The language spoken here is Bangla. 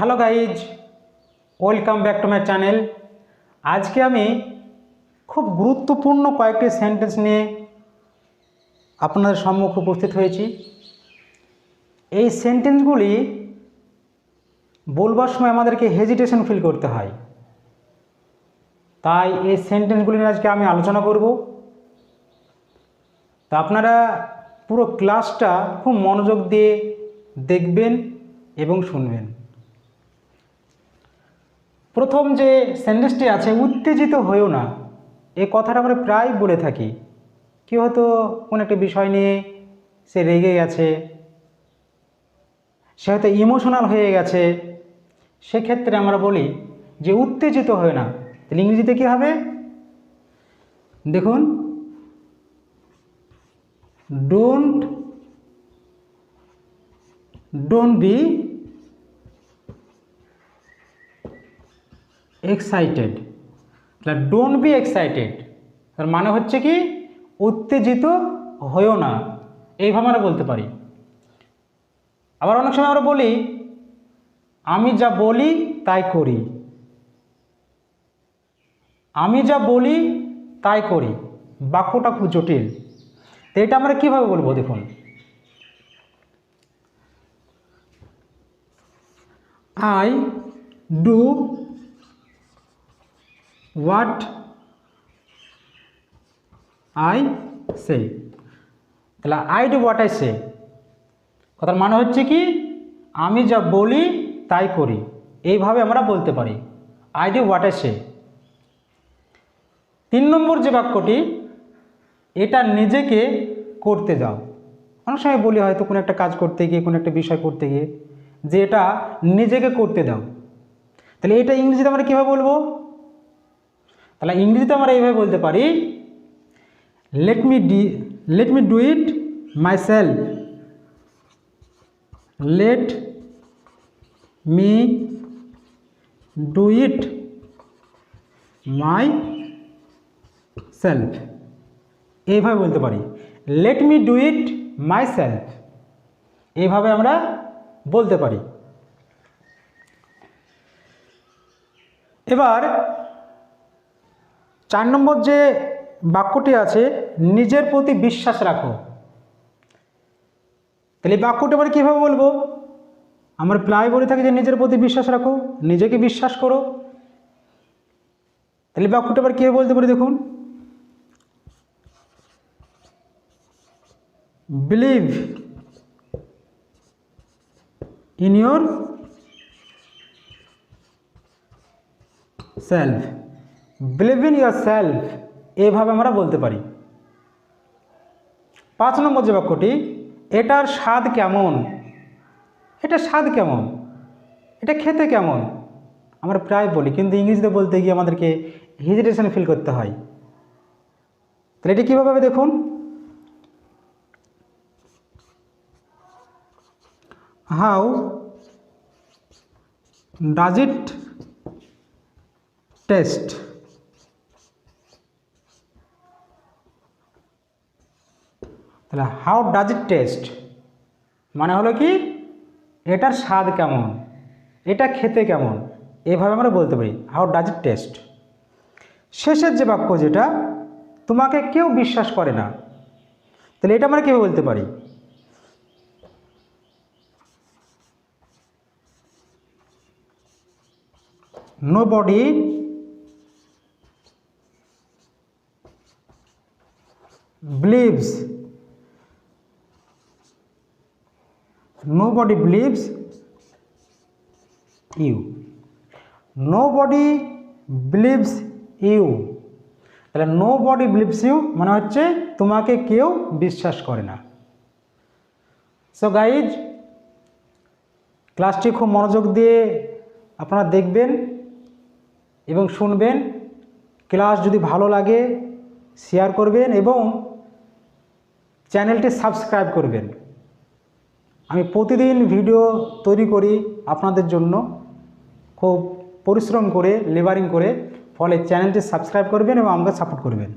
Hello guys, welcome back to my channel. আজকে আমি খুব গুরুত্বপূর্ণ কয়েকটি সেন্টেন্স নিয়ে আপনাদের সম্মুখে উপস্থিত হয়েছি। এই সেন্টেন্সগুলি বলবার সময় আমাদেরকে হেজিটেশন ফিল করতে হয়। তাই এই সেন্টেন্সগুলি নিয়ে আজকে আমি আলোচনা করব। তা আপনারা পুরো ক্লাসটা খুব মনোযোগ দিয়ে দেখবেন এবং শুনবেন। প্রথম যে সেন্টেন্সটি আছে, উত্তেজিত হয়েও না। এই কথাটা আমরা প্রায় বলে থাকি। কি হয়তো কোনো একটা বিষয় নিয়ে সে রেগে গেছে, সে হয়তো ইমোশনাল হয়ে গেছে। সেক্ষেত্রে আমরা বলি যে, উত্তেজিত হয় না। তাহলে ইংরেজিতে কী হবে? দেখুন ডোন্ট ডোন্ট বি এক্সাইটেড তাহলে ডোন্ট বি এক্সাইটেড তার মানে হচ্ছে কি? উত্তেজিত হয়েও না। এইভাবে আমরা বলতে পারি। আবার অনেক সময় আমরা বলি, আমি যা বলি তাই করি। আমি যা বলি তাই করি। বাক্যটা খুব জটিল। তো এটা আমরা কীভাবে বলব দেখুন। I do what I say তাহলে I do what I say কথার মানে হচ্ছে কি? আমি যা বলি, তাই করি। এইভাবে আমরা বলতে পারি। I do what I say তিন নম্বর যে বাক্যটি, এটা নিজেকে করতে দাও। অনেক সময় বলি হয়তো কোনো একটা কাজ করতে গিয়ে, কোনো একটা বিষয় করতে গিয়ে, যে এটা নিজেকে করতে দাও। তাহলে এটা ইংরেজিতে আমরা কীভাবে বলব? তাহলে ইংরেজিতে আমরা এইভাবে বলতে পারি let me do let me do it myself let me do it myself এইভাবে বলতে পারি let me do it myself এইভাবে আমরা বলতে পারি। এবার চার নম্বর যে বাক্যটি আছে, নিজের প্রতি বিশ্বাস রাখো। তাহলে এই বাক্যটি আবার কীভাবে বলব? আমরা প্রায় বলে থাকি যে নিজের প্রতি বিশ্বাস রাখো, নিজেকে বিশ্বাস করো। তাহলে বাক্যটি আবার কীভাবে বলতে পারি দেখুন? Believe in yourself believe in yourself এইভাবে আমরা বলতে পারি। পাঁচ নম্বর যে বাক্যটি, এটার স্বাদ কেমন? এটা স্বাদ কেমন? এটা খেতে কেমন? আমরা প্রায় বলি, কিন্তু ইংরেজিতে বলতে গিয়ে আমাদেরকে হেজিটেশন ফিল করতে হয়। তাহলে এটি কীভাবে দেখুন? হাউ ডাজ ইট টেস্ট তাহলে হাউ ডাজ ইট টেস্ট মানে হলো কি? এটার স্বাদ কেমন? এটা খেতে কেমন? এভাবে আমরা বলতে পারি হাউ ডাজ ইট টেস্ট শেষের যে বাক্য যেটা, তোমাকে কেউ বিশ্বাস করে না। তাহলে এটা আমরা কীভাবে বলতে পারি? Nobody believes nobody believes you. Nobody believes you. তাহলে নো বডি বিলিভস ইউ মানে হচ্ছে তোমাকে কেউ বিশ্বাস করে না। সো গাইজ ক্লাসটি খুব মনোযোগ দিয়ে আপনারা দেখবেন এবং শুনবেন। ক্লাস যদি ভালো লাগে শেয়ার করবেন এবং চ্যানেলটি সাবস্ক্রাইব করবেন। আমি প্রতিদিন ভিডিও তৈরি করি আপনাদের জন্য। খুব পরিশ্রম করে লেবারিং করে। ফলে চ্যানেলটি সাবস্ক্রাইব করবেন এবং আমাকে সাপোর্ট করবেন।